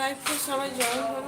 লাইভটা সবাই জয়েন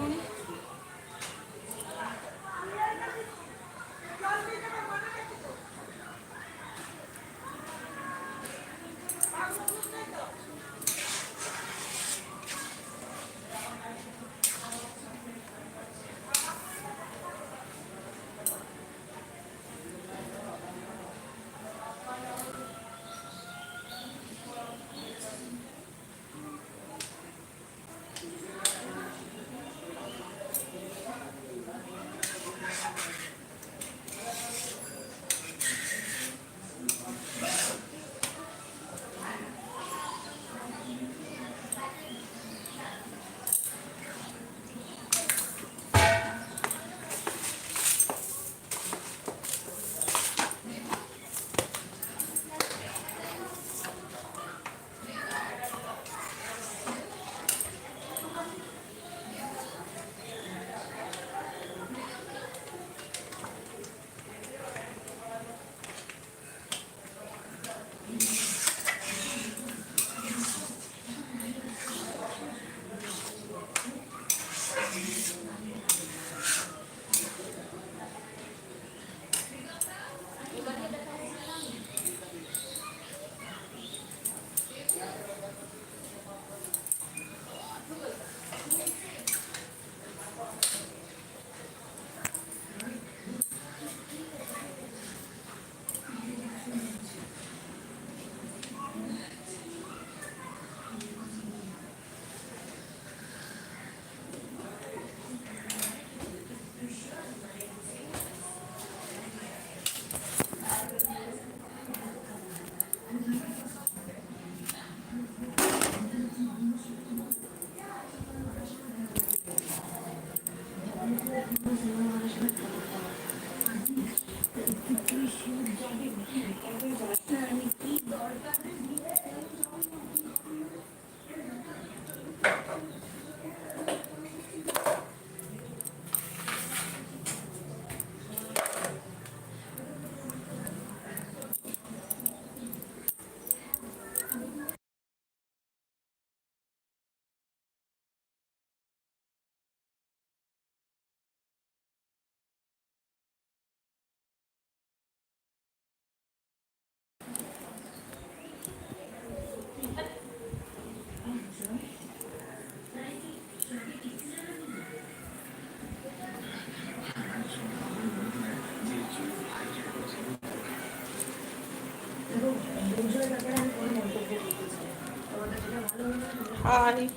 করুন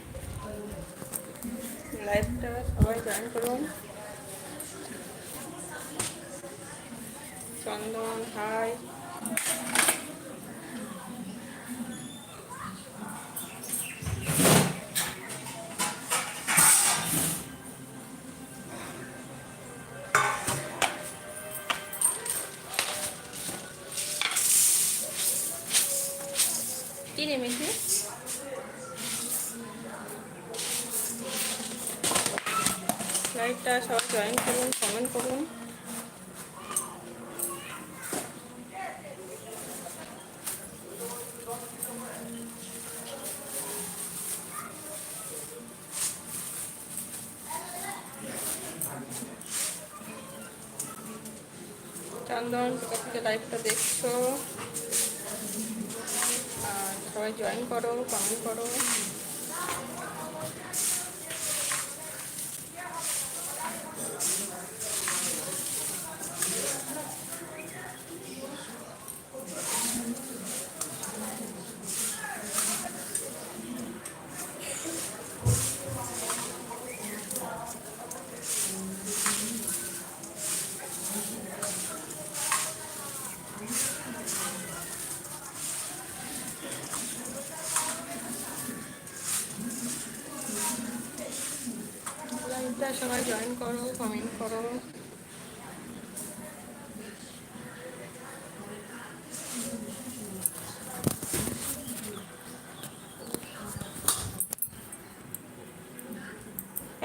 লাইভটা সবাই জয়েন করুন। চন্দন হাই চন্দন কোথা লাইভটা দেখছ। আর সবাই জয়েন করো কমেন্ট করো লাইভটা সবাই জয়েন করো কমেন্ট করো।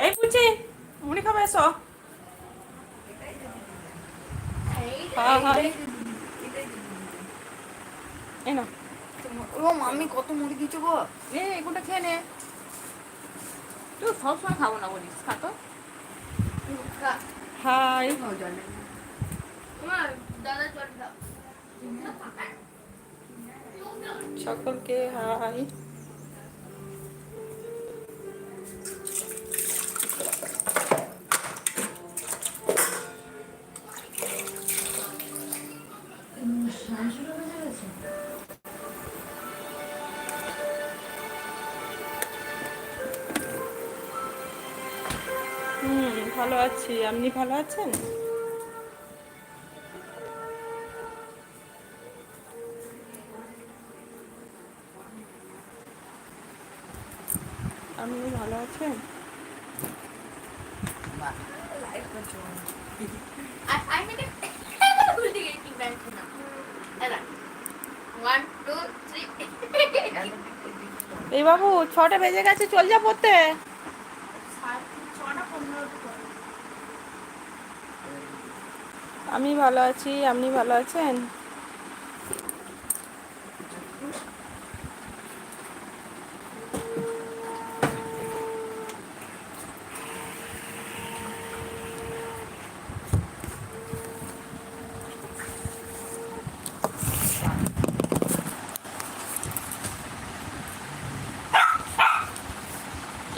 এই পুচি মুড়ি খাবে এসো। হ্যাঁ হ্যাঁ। এই না ও মাম্মি কত মুড়ি দিচ্ছ গো? এ এগুলো খেয়ে নে। তুই সবসময় খাব না বলিস খাতো হাই। সকলকে হাই। আছি আপনি ভালো আছেন? আপনি ভালো আছেন? এই বাবু ছটা বেজে গেছে চল যা পড়তে ছটা পনেরো আমি ভালো আছি আপনি ভালো আছেন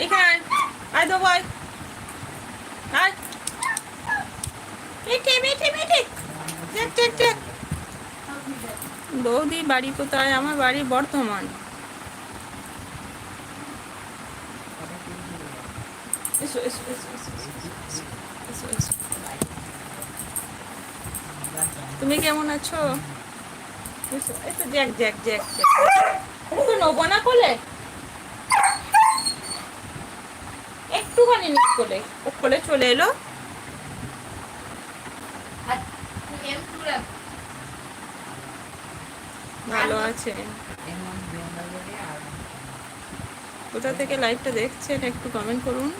এখানে আয়। আয় দেবো আয় আয় মিঠে মিঠে মিঠে দেখ দেখ দেখ বৌদি বাড়ি কোথায়? আমার বাড়ি বর্ধমান। তুমি কেমন আছো? একটুখানি নিচ কোলে। ও কোলে চলে এলো। ভালো আছে। কোথা থেকে লাইভটা দেখছেন একটু কমেন্ট করুন।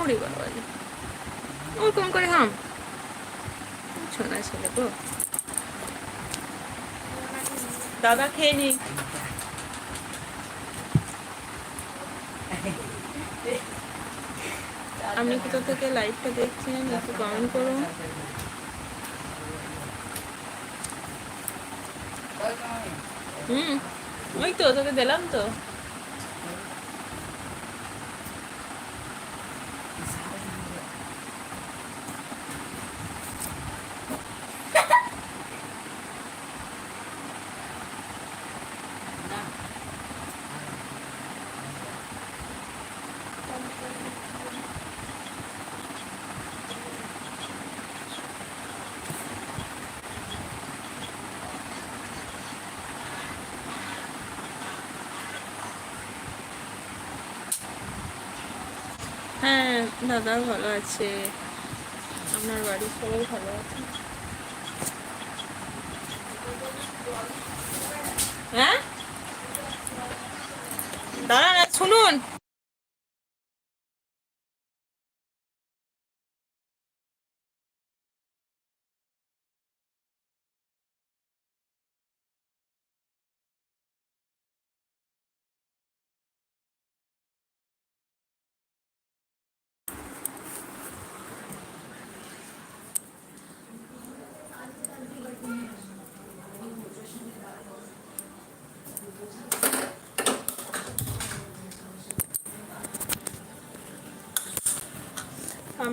ওরে বাবা। ওরকম করে হাম। শোনা ছেলে গো। দাদা খেয়ে নি আপনি কোথা থেকে লাইভটা দেখছেন একটু কমেন্ট করুন। হুম ওই তো তোকে দিলাম তো হ্যাঁ দাদা ভালো আছে। আপনার বাড়ির সবাই ভালো আছে? হ্যাঁ? দাঁড়ান শুনুন।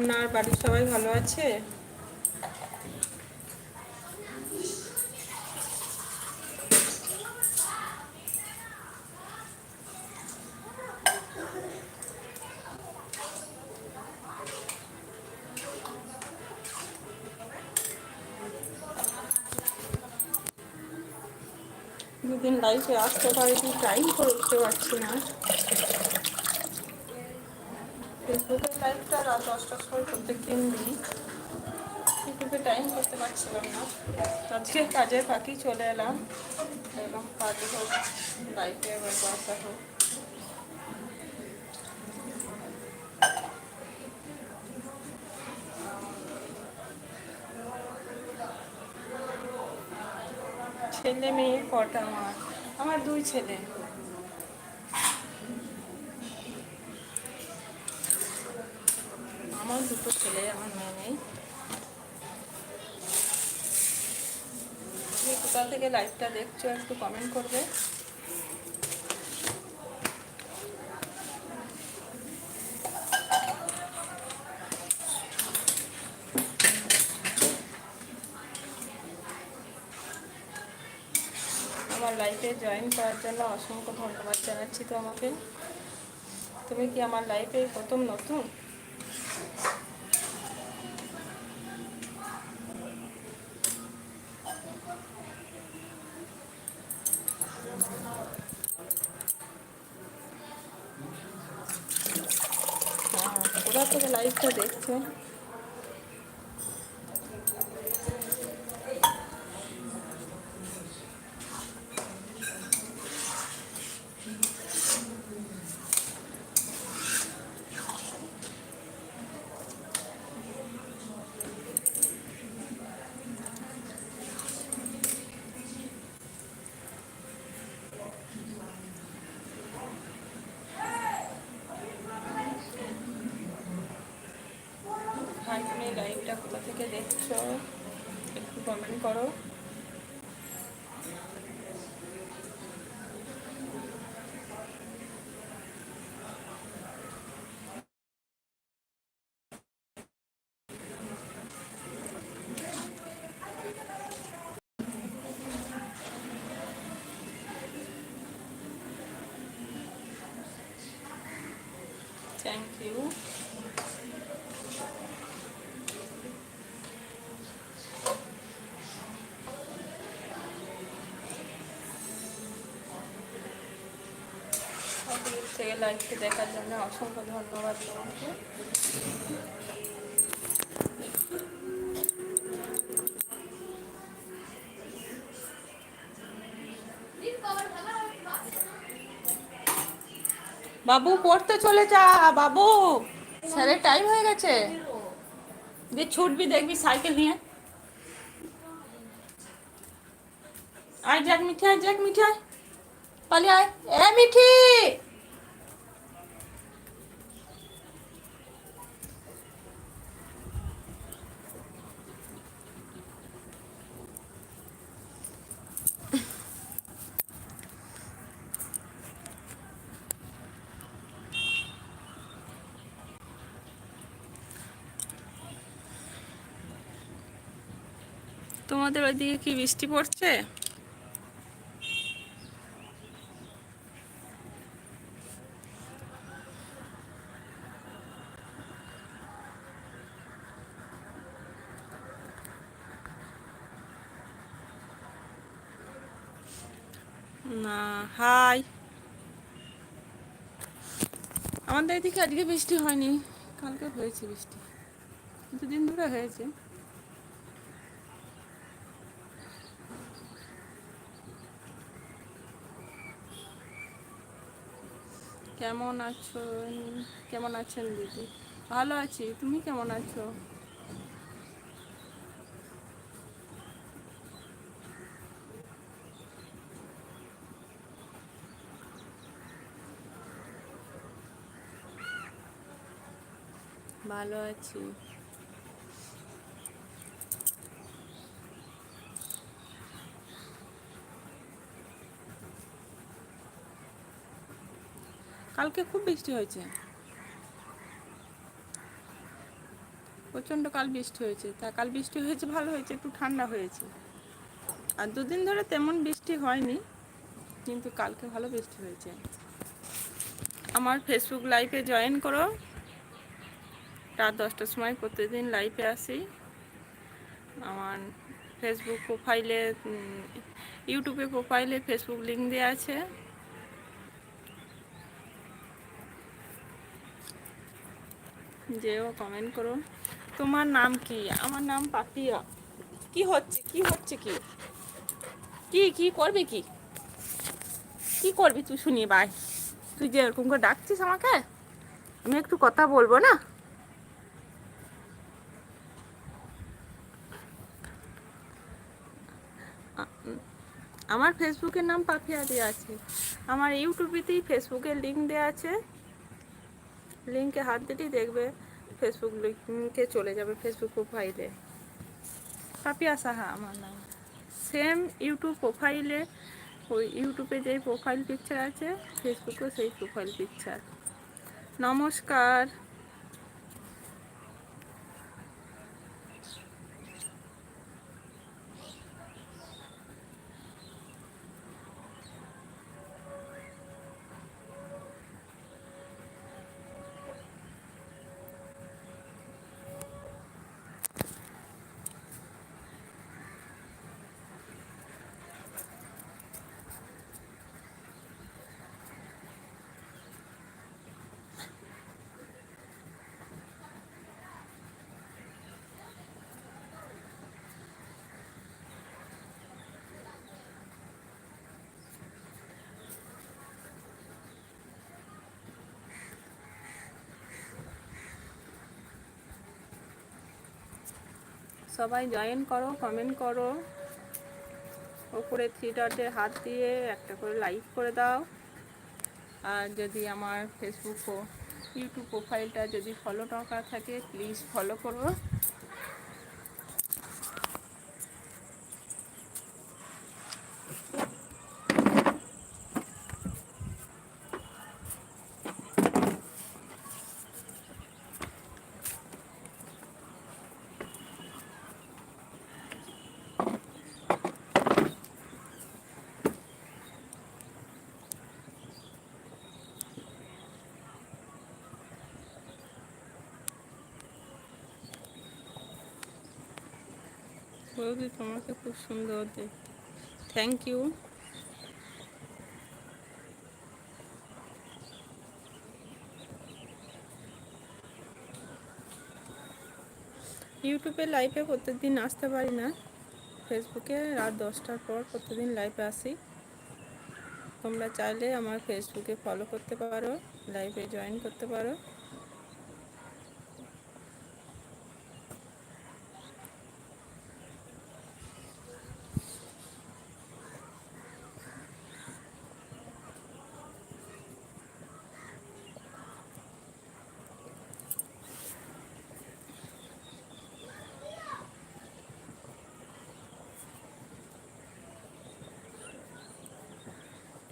আপনার বাড়ির সবাই ভালো আছে? দুদিন লাইফে আসতে পারিনি টাইম করে উঠতে পারছি না। ফেসবুকের লাইভটা রাত দশটার সময় প্রত্যেক দিন দিই ইউটিউবে টাইম করতে পারছিলাম না। আজকে কাজের ফাঁকি চলে এলাম। এলাম কাজে হোক লাইফে এবার বাসা হোক। ছেলে মেয়ে কটা? আমার আমার দুই ছেলে দুটো ছেলে আমার মেয়ে নেই তুমি কোথা থেকে লাইভটা দেখছ একটু কমেন্ট করবে। আমার লাইফে জয়েন করার জন্য অসংখ্য ধন্যবাদ জানাচ্ছি তো আমাকে তুমি কি আমার লাইফে প্রথম নতুন হ্যাঁ কোথা থেকে লাইভটা দেখছ হাই তুমি লাইভটা কোথা থেকে দেখছ একটু কমেন্ট করো থ্যাংক ইউ অপরূপ থেকে লাইভটি দেখার জন্য অসংখ্য ধন্যবাদ তোমাকে। বাবু পড়তে চলে যা বাবু। স্যারের টাইম হয়ে গেছে। দিয়ে ছুটবি দেখবি সাইকেল নিয়ে। আয় যাক মিঠি আয় যাক মিঠি আয়। পালিয়ে আয়। এ মিঠি! তোমাদের ওইদিকে কি বৃষ্টি পড়ছে? না, হাই। আমাদের এদিকে আজকে বৃষ্টি হয়নি, কালকে হয়েছে বৃষ্টি। দুদিন ধরে হয়েছে। কেমন আছো? কেমন আছেন দিদি? ভালো আছি। তুমি কেমন আছো? ভালো আছি। কালকে খুব বৃষ্টি হয়েছে। প্রচণ্ড কাল বৃষ্টি হয়েছে। তা কাল বৃষ্টি হয়েছে, ভালো হয়েছে, একটু ঠান্ডা হয়েছে। আর দুদিন ধরে তেমন বৃষ্টি হয়নি, কিন্তু কালকে ভালো বৃষ্টি হয়েছে। আমার ফেসবুক লাইভে জয়েন করো। রাত দশটার সময় প্রতিদিন লাইভে আসি। আমার ফেসবুক প্রোফাইলে ইউটিউবে প্রোফাইলে ফেসবুক লিঙ্ক দেওয়া আছে। যেও কমেন্ট করো। তোমার নাম কি? আমার নাম পাপিয়া। কি হচ্ছে? কি হচ্ছে কি? কি কি করবে কি? কি করবি তুই শুনি বাই তুই যে এরকম করে ডাকছিস আমাকে, আমি একটু কথা বলব না? আমার ফেসবুকের নাম পাপিয়া দেওয়া আছে। আমার ইউটিউবেতেই ফেসবুকের লিঙ্ক দেওয়া আছে। লিঙ্কে হাত দিলেই দেখবে। ফেসবুক লিঙ্কে চলে যাবে ফেসবুক প্রোফাইলে পাপিয়া সাহা, আমার নাম। সেম ইউটিউব প্রোফাইলে ওই ইউটিউবে যেই প্রোফাইল পিকচার আছে ফেসবুকেও সেই প্রোফাইল পিকচার নমস্কার। সবাই জয়েন করো কমেন্ট করো। ওপরে থ্রি ডটে হাত দিয়ে একটা করে লাইক করে দাও। আর যদি আমার ফেসবুক ও ইউটিউব প্রোফাইলটা যদি ফলো করা থাকে প্লিজ ফলো করো। বৌদি তোমাকে খুব সুন্দর দেখ থ্যাংক ইউ ইউটিউবে লাইভে প্রত্যেকদিন আসতে পারি না। ফেসবুকে রাত দশটার পর প্রত্যেকদিন লাইভে আসি। তোমরা চাইলে আমার ফেসবুকে ফলো করতে পারো লাইভে জয়েন করতে পারো।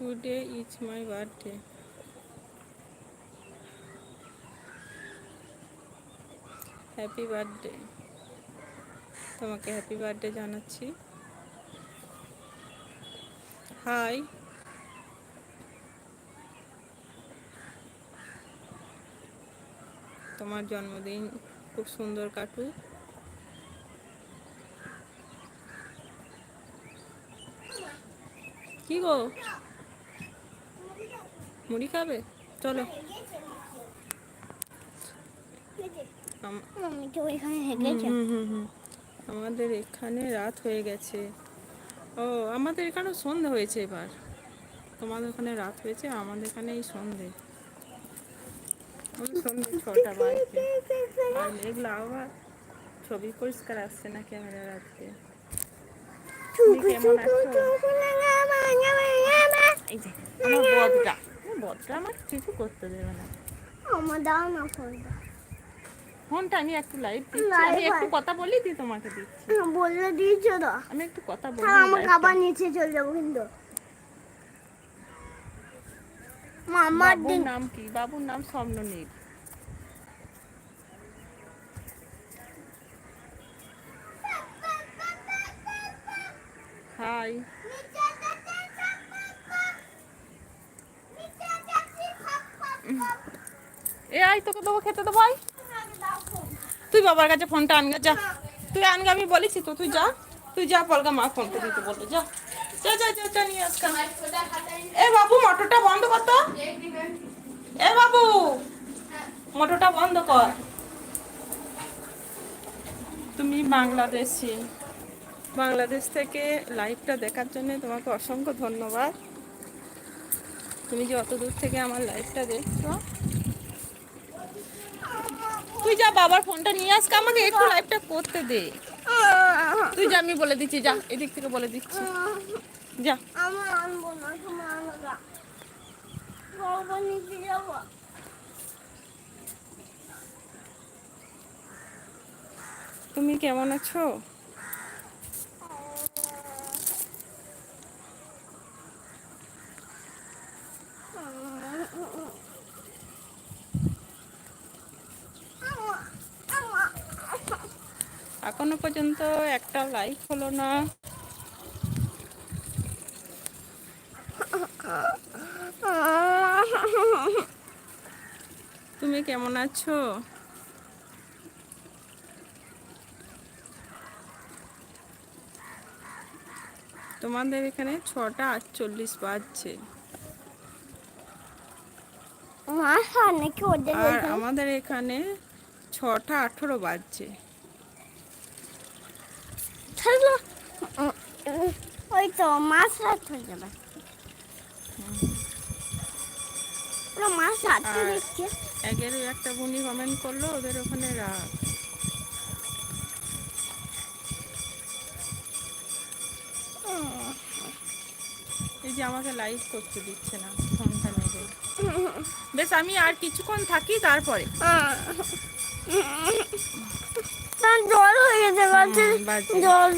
Today is my birthday happy birthday তোমাকে হ্যাপি বার্থডে জানাচ্ছি। হাই তোমার জন্মদিন খুব সুন্দর কাটুক। কি গো? মুড়ি খাবে? চলো। আমাদের এখানে রাত হয়ে গেছে। ও, আমাদের এখানে সন্ধে হয়েছে এবার। তোমাদের ওখানে রাত হয়েছে, আমাদের এখানে এই সন্ধে সন্ধে ছটা আর আবার ছবি পরিষ্কার আসছে না ক্যামেরার আজকে কেমন আমার বদটা আমার আমার কিছু করতে দেবে না। আমার দাও না ফোনটা ফোনটা আমি একটু লাইভ দিচ্ছি আমি একটু কথা বলি দি তোমাকে দিচ্ছি। দিয়েছ তো। আমি একটু কথা বলি আমার খাবার নিচে চলে যাব কিন্তু। মামার দিন নাম কি? বাবুর নাম স্বপ্ননীল হাই দেবো, খেতে দেবো আই তুই বাবার কাছে ফোনটা আনগা যা। তুই আনগা আমি বলেছি তো, তুই যা। তুই যা পলকা মা ফোনটা দিতে বলল, যা। যা যা যা যা, নিয়ে আসকা এ বাবু, মোটরটা বন্ধ কর তো। এ বাবু, মোটরটা বন্ধ কর। তুমি বাংলাদেশি। বাংলাদেশ থেকে লাইভটা দেখার জন্য তোমাকে অসংখ্য ধন্যবাদ। তুমি যে অত দূর থেকে আমার লাইভটা দেখছ তুই যা বাবার ফোনটা নিয়ে আসকে আমাকে একটু লাইভটা করতে দে। তুই যা আমি বলে দিচ্ছি যা এদিক থেকে বলে দিচ্ছি। যা। তুমি কেমন আছো এখনও পর্যন্ত একটা লাইক হলো না। তুমি কেমন আছো? তোমাদের এখানে ছটা আটচল্লিশ বাজছে। আর আমাদের এখানে ছটা আঠেরো বাজছে। উম, ওই তো মাছ রাত হয়ে যাবে। পুরো মাছ রাত দিচ্ছে একের একটা বুনি কমেন্ট করল ওদের ওখানে রাত। এই যে আমাকে লাইভ করতে দিচ্ছে না ফোনটা নেবে। বেশ আমি আর কিছুক্ষণ থাকি তারপরে। তার জল হয়ে গেছে গাছে জল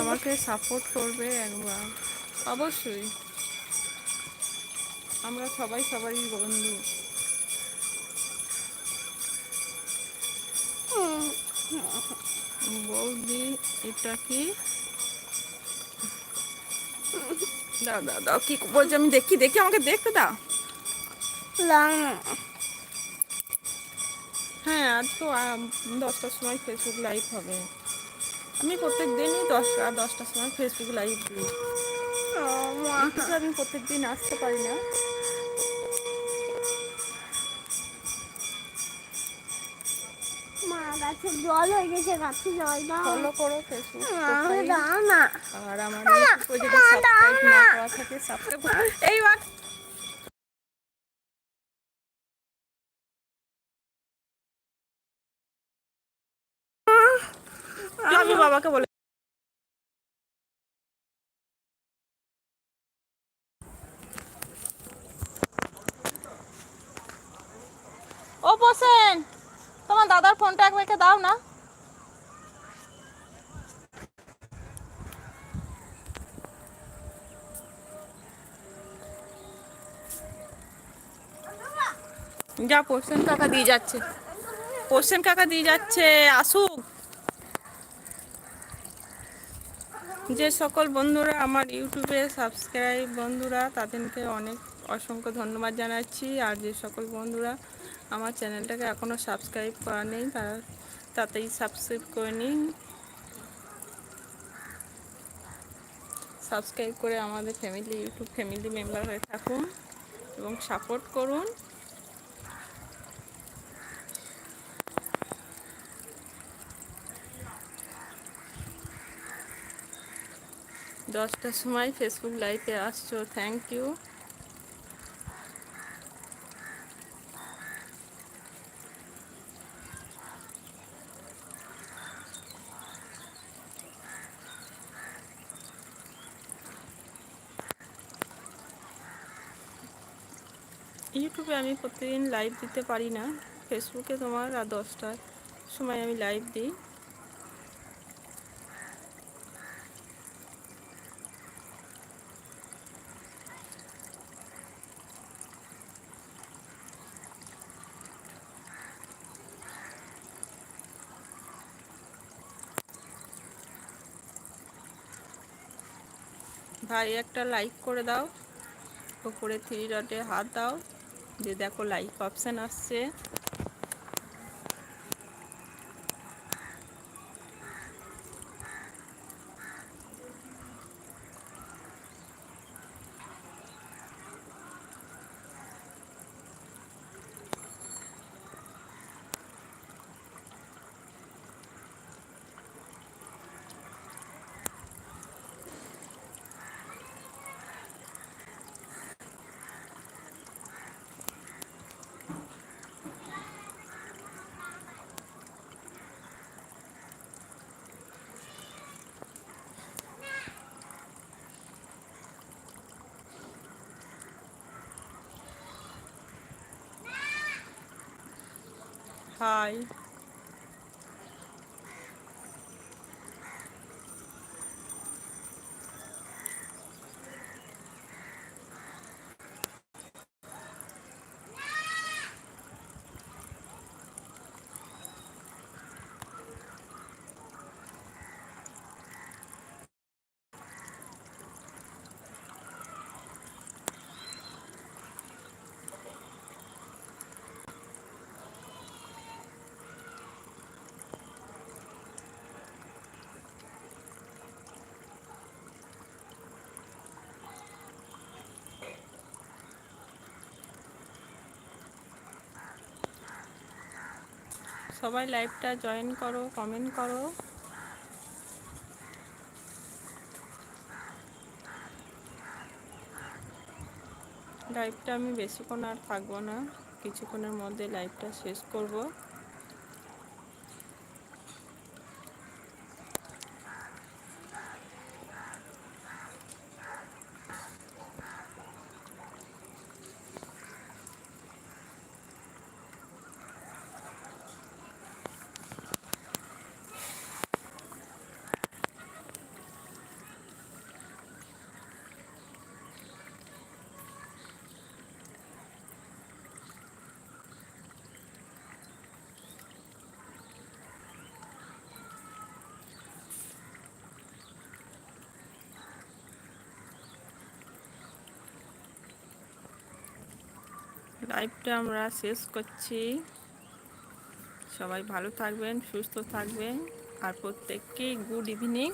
আমাকে সাপোর্ট করবে একবার অবশ্যই। আমরা সবাই সবারই বন্ধু। বৌদি এটা কি? দাও দাও দাও কি বলছে আমি দেখি দেখি আমাকে দেখতে দাও। হ্যাঁ আজ তো দশটার সময় ফেসবুক লাইভ হবে। আমি প্রত্যেক দিনই দশটা দশটার সময় ফেসবুক লাইভ দিই। আমি প্রত্যেক দিন আসতে পারি না। গাছে জল হয়ে গেছে গাছে জল দাও। ফলো করো ফেসবুক দাও না। আর আমার ইউটিউবে যদি সাবস্ক্রাইব না করা থাকে সাবস্ক্রাইব এই বাবাকে বলে ও বসেন। তোমার দাদার ফোনটা একবারকে দাও না। যা পোষণ কাকা দিয়ে যাচ্ছে। পোষণ কাকা দিয়ে যাচ্ছে। আসুক। যে সকল বন্ধুরা আমার ইউটিউবে সাবস্ক্রাইব বন্ধুরা, তাদেরকে অনেক অসংখ্য ধন্যবাদ জানাচ্ছি। আর যে সকল বন্ধুরা আমার চ্যানেলটাকে এখনও সাবস্ক্রাইব করা নেই, তারা তাতেই সাবস্ক্রাইব করে নিন। সাবস্ক্রাইব করে আমাদের ফ্যামিলি ইউটিউব ফ্যামিলি মেম্বার হয়ে থাকুন এবং সাপোর্ট করুন। দশটার সময় ফেসবুক লাইভে আসছো থ্যাংক ইউ ইউটিউবে আমি প্রতিদিন লাইভ দিতে পারি না ফেসবুকে তোমার আর দশটার সময় আমি লাইভ দিই। ভাই, একটা লাইক করে দাও। ওপরে থ্রি ডটে হাত দাও। যে দেখো লাইক অপশান আসছে। হাই সবাই লাইভটা জয়েন করো, কমেন্ট করো। লাইভটা আমি বেশিক্ষণ আর থাকব না, কিছুক্ষণের মধ্যে লাইভটা শেষ করব। লাইভটা আমরা শেষ করছি। সবাই ভালো থাকবেন সুস্থ থাকবেন আর প্রত্যেককেই গুড ইভিনিং